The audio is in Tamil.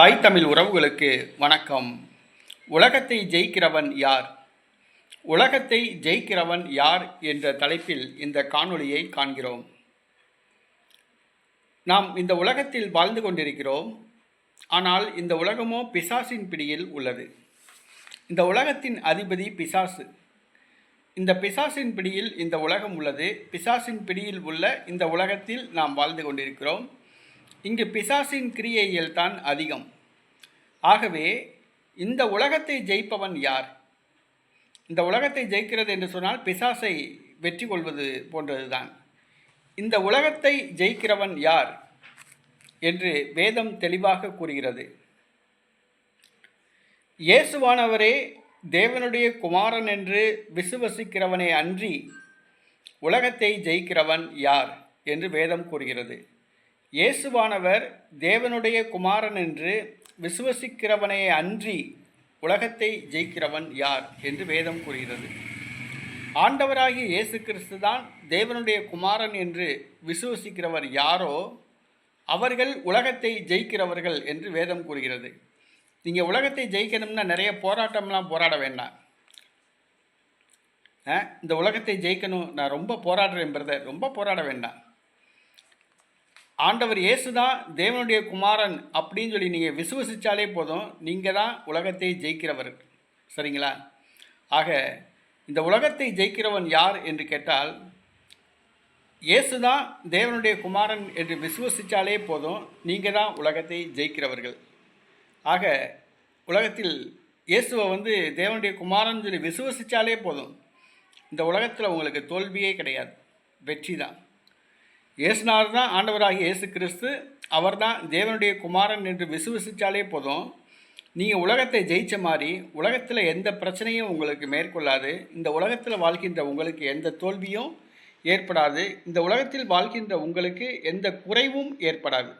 தாய் தமிழ் உறவுகளுக்கு வணக்கம். உலகத்தை ஜெயிக்கிறவன் யார்? உலகத்தை ஜெயிக்கிறவன் யார் என்ற தலைப்பில் இந்த காணொளியை காண்கிறோம். நாம் இந்த உலகத்தில் வாழ்ந்து கொண்டிருக்கிறோம். ஆனால் இந்த உலகமோ பிசாசின் பிடியில் உள்ளது. இந்த உலகத்தின் அதிபதி பிசாசு. இந்த பிசாசின் பிடியில் இந்த உலகம் உள்ளது. பிசாசின் பிடியில் உள்ள இந்த உலகத்தில் நாம் வாழ்ந்து கொண்டிருக்கிறோம். இங்கு பிசாசின் கிரியையில் தான் அதிகம். ஆகவே இந்த உலகத்தை ஜெயிப்பவன் யார்? இந்த உலகத்தை ஜெயிக்கிறது என்று சொன்னால் பிசாசை வெற்றி கொள்வது போன்றதுதான். இந்த உலகத்தை ஜெயிக்கிறவன் யார்? என்று வேதம் தெளிவாக கூறுகிறது. இயேசுவானவரே தேவனுடைய குமாரன் என்று விசுவசிக்கிறவனே அன்றி உலகத்தை ஜெயிக்கிறவன் யார்? என்று வேதம் கூறுகிறது. இயேசுவானவர் தேவனுடைய குமாரன் என்று விசுவசிக்கிறவனே அன்றி உலகத்தை ஜெயிக்கிறவன் யார் என்று வேதம் கூறுகிறது. ஆண்டவராகிய இயேசு கிறிஸ்து தான் தேவனுடைய குமாரன் என்று விசுவசிக்கிறவர் யாரோ அவர்கள் உலகத்தை ஜெயிக்கிறவர்கள் என்று வேதம் கூறுகிறது. நீங்கள் உலகத்தை ஜெயிக்கணும்னா நிறைய போராட்டம்லாம் போராட வேண்டாம். ஆ, இந்த உலகத்தை ஜெயிக்கணும் நான் ரொம்ப போராடுறேன் பிரதர் ரொம்ப போராட வேண்டாம். ஆண்டவர் இயேசு தான் தேவனுடைய குமாரன் அப்படின்னு சொல்லி நீங்கள் விசுவசித்தாலே போதும். நீங்கள் தான் உலகத்தை ஜெயிக்கிறவர். சரிங்களா? ஆக இந்த உலகத்தை ஜெயிக்கிறவன் யார் என்று கேட்டால் இயேசு தான் தேவனுடைய குமாரன் என்று விசுவசித்தாலே போதும். நீங்கள் தான் உலகத்தை ஜெயிக்கிறவர்கள். ஆக உலகத்தில் இயேசுவை வந்து தேவனுடைய குமாரன் சொல்லி விசுவசித்தாலே போதும். இந்த உலகத்தில் உங்களுக்கு தோல்வியே கிடையாது. வெற்றி தான் இயேசுனார் தான் ஆண்டவராகிய இயேசு கிறிஸ்து அவர் தான் தேவனுடைய குமாரன் என்று விசுவசித்தாலே போதும். நீங்கள் உலகத்தை ஜெயிச்ச மாதிரி உலகத்தில் எந்த பிரச்சனையும் உங்களுக்கு மேற்கொள்ளாது. இந்த உலகத்தில் வாழ்கின்ற உங்களுக்கு எந்த தோல்வியும் ஏற்படாது. இந்த உலகத்தில் வாழ்கின்ற உங்களுக்கு எந்த குறைவும் ஏற்படாது.